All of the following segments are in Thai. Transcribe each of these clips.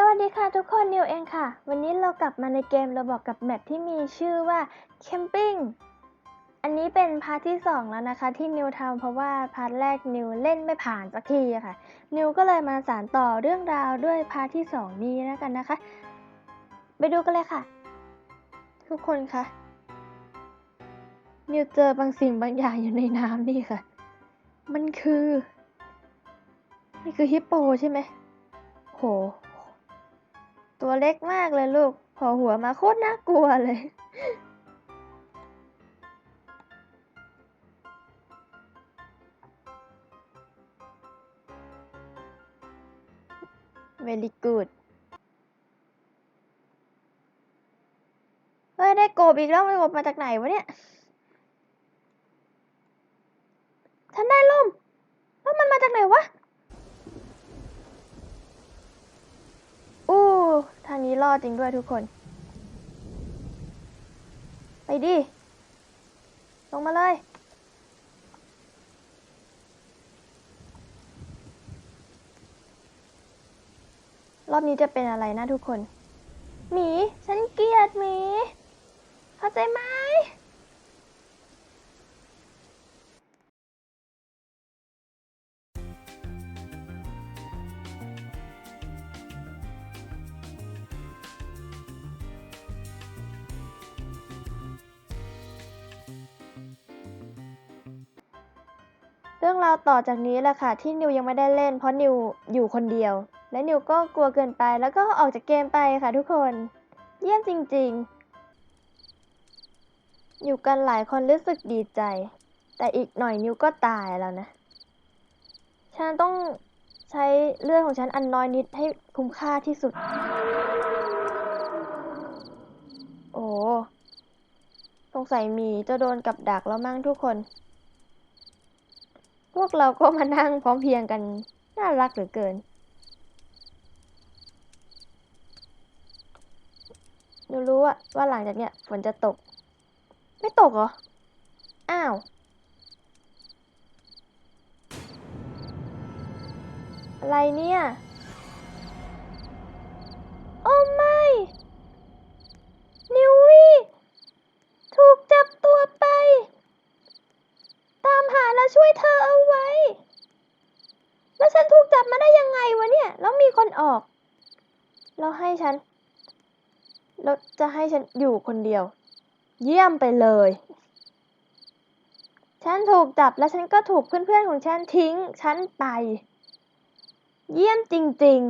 สวัสดีค่ะทุกคนนิวเองค่ะ วันนี้เรากลับมาในเกมเราบอกกับแมปที่มีชื่อว่าแคมปิ้งอันนี้เป็นพาร์ทที่ 2 แล้วนะคะ ที่นิวทำเพราะว่าพาร์ทแรกนิวเล่นไม่ผ่านสักทีอะค่ะ นิวก็เลยมาสานต่อเรื่องราวด้วยพาร์ทที่ 2 นี้แล้วกันนะคะ ไปดูกันเลยค่ะ ทุกคนคะนิวเจอบางสิ่งบางอย่างอยู่ในน้ำนี่ค่ะ มันคือนี่คือฮิปโปใช่ไหมโห ตัวเล็กมากเลยลูกพอหัวมาโคตรน่ากลัวเลย very good เฮ้ย ได้โกบอีกแล้ว มันโกบมาจากไหนวะเนี่ย ฉันได้ล่มแล้วมันมาจากไหนวะ อู้ทางนี้ รอดจริงด้วยทุกคน ไปดิ ลงมาเลย รอบนี้จะเป็นอะไรนะทุกคน หมี ฉันเกลียดหมี เข้าใจไหม เรื่องราวต่อจากนี้แหละค่ะที่นิวยังไม่ได้เล่น เพราะนิวอยู่คนเดียว และนิวก็กลัวเกินไปแล้วก็ออกจากเกมไปค่ะทุกคน เยี่ยมจริง ๆ อยู่กันหลายคนรู้สึกดีใจ แต่อีกหน่อยนิวก็ตายแล้วนะ ฉันต้องใช้เลือดของฉันอันน้อยนิดให้คุ้มค่าที่สุด โอ้สงสัยมีจะโดนกับดักแล้วมั้งทุกคน วกเราก็มานั่งพร้อมเพียงกัน น่ารักเหลือเกิน หนูรู้ว่าว่าหลังจากเนี้ยฝนจะตก ไม่ตกเหรอ อ้าว อะไรเนี่ย โอ้ไม่ นิววี่ถูกจับตัวไป ตามหาและช่วยเธอเอาไว้ แล้วฉันถูกจับมาได้ยังไงวะเนี่ย แล้วมีคนออก แล้วให้ฉัน แล้วจะให้ฉันอยู่คนเดียว เยี่ยมไปเลย ฉันถูกจับแล้วฉันก็ถูกเพื่อนๆของฉันทิ้ง ฉันไป เยี่ยมจริง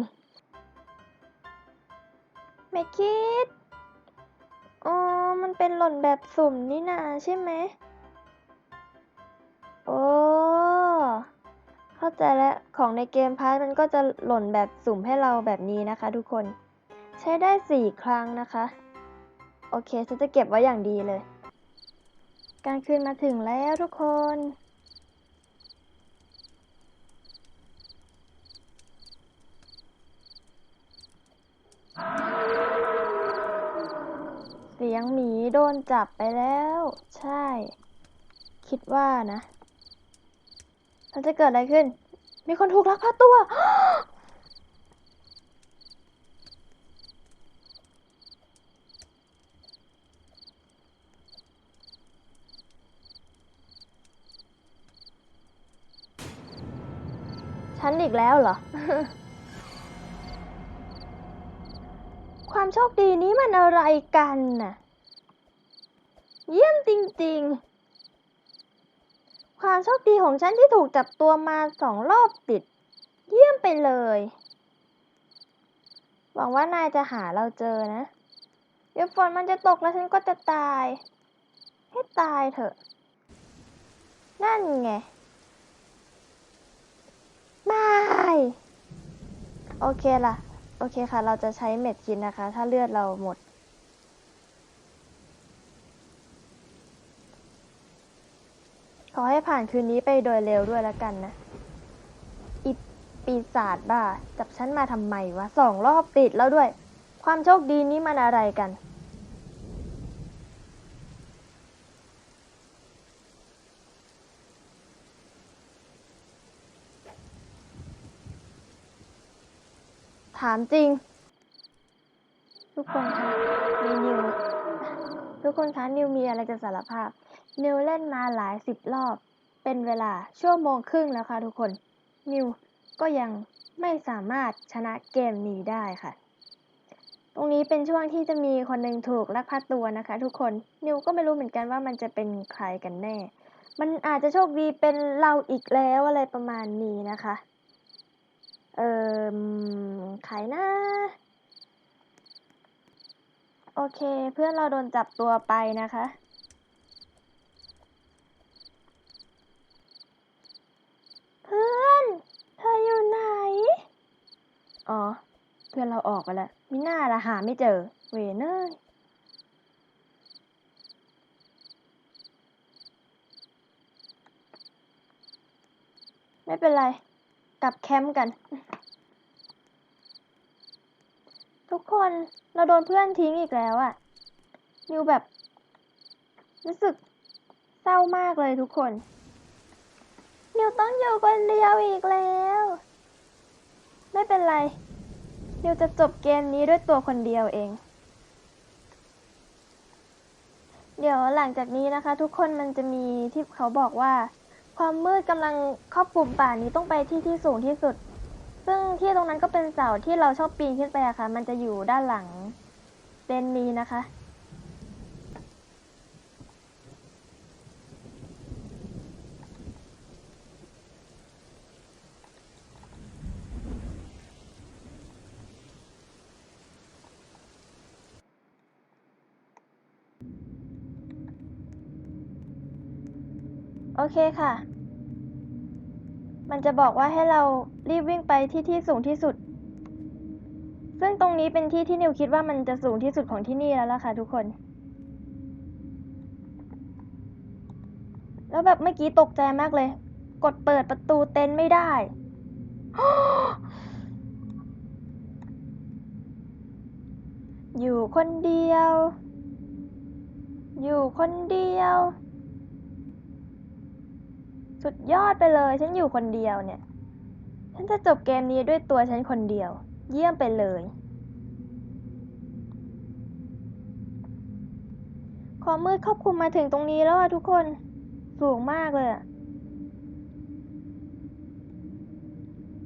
ๆ ไม่คิดอ๋อมันเป็นหล่นแบบสุ่มนี่นาใช่ไหม โอ้ เข้าใจแล้วของในเกมพาร์ทมันก็จะหล่นแบบสุ่มให้เราแบบนี้นะคะ ทุกคน ใช้ได้สี่ครั้งนะคะ โอเคฉันจะเก็บไว้อย่างดีเลย การคืนมาถึงแล้วทุกคนเสียงหมีโดนจับไปแล้ว ใช่ คิดว่านะ มันจะเกิดอะไรขึ้น มีคนถูกลักพาตัว ฉันอีกแล้วเหรอ ความโชคดีนี้มันอะไรกันน่ะ เยี่ยมจริง ๆ ความโชคดีของฉันที่ถูกจับตัวมาสองรอบติด เยี่ยมไปเลย หวังว่านายจะหาเราเจอนะ เดี๋ยวฝนมันจะตกแล้วฉันก็จะตาย ให้ตายเถอะ นั่นไง ไม่ โอเคล่ะ โอเคค่ะ เราจะใช้เม็ดคิดนะคะ ถ้าเลือดเราหมด อให้ผ่านคืนนี้ไปโดยเร็วด้วยแล้วกันนะอีปีศาจบ้า จับฉันมาทำไมวะสองรอบติดแล้วด้วย ความโชคดีนี้มันอะไรกันถามจริง ทุกคนคะมีนิว ทุกคนคะนิวมีอะไรจะสารภาพ นิวเล่นมาหลายสิบรอบ เป็นเวลาชั่วโมงครึ่งแล้วค่ะทุกคน นิวก็ยังไม่สามารถชนะเกมนี้ได้ค่ะ ตรงนี้เป็นช่วงที่จะมีคนหนึ่งถูกลักพาตัวนะคะ ทุกคน นิวก็ไม่รู้เหมือนกันว่ามันจะเป็นใครกันแน่ มันอาจจะโชคดีเป็นเราอีกแล้วอะไรประมาณนี้นะคะ เอ่อใครนะโอเค เพื่อนเราโดนจับตัวไปนะคะ เพื่อน เธออยู่ไหน อ๋อ เพื่อนเราออกไปแล้วมิน่าละหาไม่เจอ เวเนยไม่เป็นไร กลับแคมป์กัน ทุกคนเราโดนเพื่อนทิ้งอีกแล้วอะนิวแบบ รู้สึกเศร้ามากเลยทุกคน นิวต้องอยู่คนเดียวอีกแล้ว ไม่เป็นไร นิวจะจบเกมนี้ด้วยตัวคนเดียวเอง เดี๋ยวหลังจากนี้นะคะ ทุกคนมันจะมีที่เขาบอกว่า ความมืดกำลังครอบคลุมป่านี้ต้องไปที่ที่สูงที่สุด ซึ่งที่ตรงนั้นก็เป็นเสาที่เราชอบปีนขึ้นไปอะค่ะ มันจะอยู่ด้านหลังเต็นท์นี้นะคะ โอเคค่ะ มันจะบอกว่าให้เรารีบวิ่งไปที่ที่สูงที่สุด ซึ่งตรงนี้เป็นที่ที่นิวคิดว่ามันจะสูงที่สุดของที่นี่แล้วล่ะค่ะทุกคน แล้วแบบเมื่อกี้ตกใจมากเลย กดเปิดประตูเต็นท์ไม่ได้อยู่คนเดียว อยู่คนเดียว สุดยอดไปเลย ฉันอยู่คนเดียวเนี่ย ฉันจะจบเกมนี้ด้วยตัวฉันคนเดียว เยี่ยมไปเลย ความมืดครอบคุมมาถึงตรงนี้แล้วอะทุกคน สูงมากเลยอะ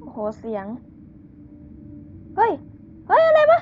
โหเสียง เฮ้ย เฮ้ย อะไรวะ